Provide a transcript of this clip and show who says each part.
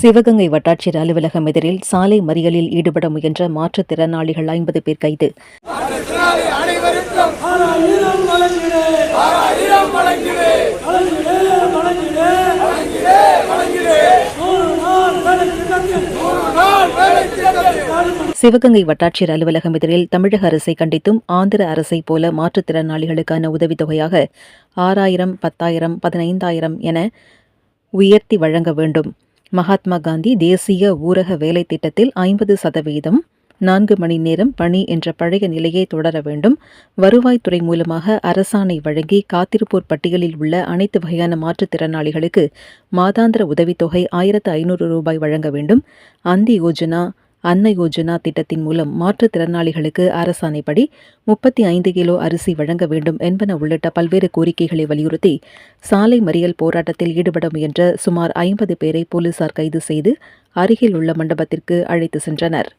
Speaker 1: சிவகங்கை வட்டாட்சியர் அலுவலகம் எதிரில் சாலை மறியலில் ஈடுபட முயன்ற மாற்றுத்திறனாளிகள் ஐம்பது பேர் கைது. சிவகங்கை வட்டாட்சியர் அலுவலகம் எதிரில் தமிழக அரசை கண்டித்தும் ஆந்திர அரசை போல மாற்றுத்திறனாளிகளுக்கான உதவித்தொகையாக ஆறாயிரம் பத்தாயிரம் பதினைந்தாயிரம் என உயர்த்தி வழங்க வேண்டும். மகாத்மா காந்தி தேசிய ஊரக வேலை திட்டத்தில் ஐம்பது சதவீதம் நான்கு மணி நேரம் பணி என்ற பழைய நிலையை தொடர வேண்டும். வருவாய்த்துறை மூலமாக அரசாணை வழங்கி காத்திருப்போர் பட்டியலில் உள்ள அனைத்து வகையான மாற்றுத்திறனாளிகளுக்கு மாதாந்திர உதவித்தொகை ஆயிரத்து ஐநூறு ரூபாய் வழங்க வேண்டும். அந்தி யோஜனா அன்ன யோஜனா திட்டத்தின் மூலம் மாற்றுத்திறனாளிகளுக்கு அரசாணைப்படி முப்பத்தி ஐந்து கிலோ அரிசி வழங்க வேண்டும் என்பன உள்ளிட்ட பல்வேறு கோரிக்கைகளை வலியுறுத்தி சாலை மறியல் போராட்டத்தில் ஈடுபட முயன்ற சுமார் ஐம்பது பேரை போலீசார் கைது செய்து அருகில் உள்ள மண்டபத்திற்கு அழைத்து சென்றனர்.